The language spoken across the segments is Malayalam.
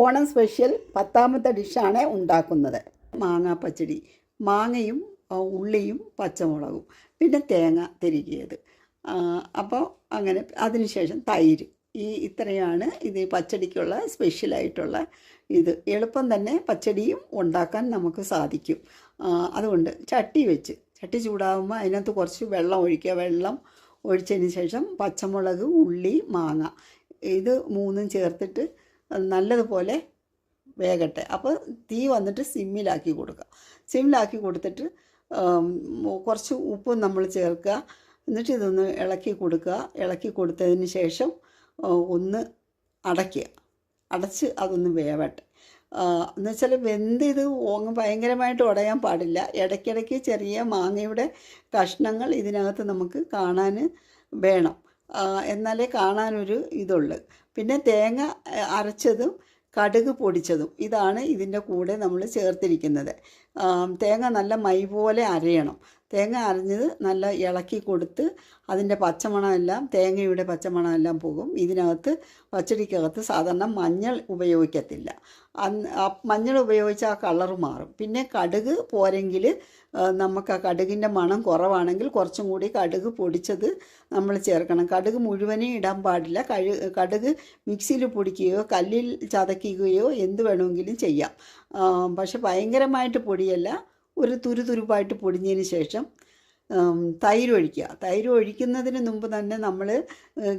ഓണം സ്പെഷ്യൽ പത്താമത്തെ ഡിഷാണ് ഉണ്ടാക്കുന്നത്. മാങ്ങാ പച്ചടി മാങ്ങയും ഉള്ളിയും പച്ചമുളകും പിന്നെ തേങ്ങ തിരികിയത്. അപ്പോൾ അങ്ങനെ അതിനുശേഷം തൈര്. ഈ ഇത്രയാണ് ഇത് പച്ചടിക്കുള്ള സ്പെഷ്യലായിട്ടുള്ള ഇത്. എളുപ്പം തന്നെ പച്ചടിയും ഉണ്ടാക്കാൻ നമുക്ക് സാധിക്കും. അതുകൊണ്ട് ചട്ടി വെച്ച് ചട്ടി ചൂടാകുമ്പോൾ അതിനകത്ത് കുറച്ച് വെള്ളം ഒഴിക്കുക. വെള്ളം ഒഴിച്ചതിന് ശേഷം പച്ചമുളക് ഉള്ളി മാങ്ങ ഇത് മൂന്നും ചേർത്തിട്ട് നല്ലതുപോലെ വേകട്ടെ. അപ്പോൾ തീ വന്നിട്ട് സിമ്മിലാക്കി കൊടുക്കുക. സിമ്മിലാക്കി കൊടുത്തിട്ട് കുറച്ച് ഉപ്പും നമ്മൾ ചേർക്കുക. എന്നിട്ട് ഇതൊന്ന് ഇളക്കി കൊടുക്കുക. ഇളക്കി കൊടുത്തതിന് ശേഷം ഒന്ന് അടയ്ക്കുക. അടച്ച് അതൊന്ന് വേവട്ടെ. എന്ന് വെച്ചാൽ വെന്ത് ഇത് ഓങ്ങ് ഭയങ്കരമായിട്ട് ഉടയാൻ പാടില്ല. ഇടയ്ക്കിടയ്ക്ക് ചെറിയ മാങ്ങയുടെ കഷ്ണങ്ങൾ ഇതിനകത്ത് നമുക്ക് കാണാൻ വേണം. എന്നാലേ കാണാനൊരു ഇതുള്ളു. പിന്നെ തേങ്ങ അരച്ചതും കടുക് പൊടിച്ചതും ഇതാണ് ഇതിന്റെ കൂടെ നമ്മൾ ചേർത്തിരിക്കുന്നത്. തേങ്ങ നല്ല മൈ പോലെ അരയണം. തേങ്ങ അരഞ്ഞത് നല്ല ഇളക്കി കൊടുത്ത് അതിന്റെ പച്ചമണമെല്ലാം തേങ്ങയുടെ പച്ചമണമെല്ലാം പോകും. ഇതിനകത്ത് പച്ചടിക്കകത്ത് സാധാരണ മഞ്ഞൾ ഉപയോഗിക്കത്തില്ല. മഞ്ഞൾ ഉപയോഗിച്ച് ആ കളർ മാറും. പിന്നെ കടുക് പോരെങ്കിൽ നമുക്ക് ആ കടുകിന്റെ മണം കുറവാണെങ്കിൽ കുറച്ചും കൂടി കടുക് പൊടിച്ചത് നമ്മൾ ചേർക്കണം. കടുക് മുഴുവനേ ഇടാൻ പാടില്ല. കഴു കടുക് മിക്സിയിൽ പൊടിക്കുകയോ കല്ലിൽ ചതയ്ക്കുകയോ എന്ത് വേണമെങ്കിലും ചെയ്യാം. പക്ഷെ ഭയങ്കരമായിട്ട് പൊടിയല്ല. ഒരു തുരുതുരുപ്പായിട്ട് പൊടിഞ്ഞതിന് ശേഷം തൈര് ഒഴിക്കുക. തൈര് ഒഴിക്കുന്നതിന് മുമ്പ് തന്നെ നമ്മൾ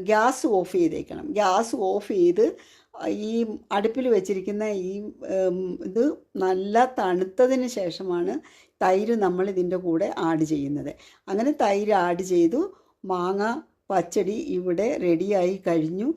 ഗ്യാസ് ഓഫ് ചെയ്തേക്കണം. ഗ്യാസ് ഓഫ് ചെയ്ത് ഈ അടുപ്പിൽ വെച്ചിരിക്കുന്ന ഈ ഇത് നല്ല തണുത്തതിന് ശേഷമാണ് തൈര് നമ്മൾ ഇതിന്റെ കൂടെ ആഡ് ചെയ്യുന്നത്. അങ്ങനെ തൈര് ആഡ് ചെയ്തു മാങ്ങ പച്ചടി ഇവിടെ റെഡിയായി കഴിഞ്ഞു.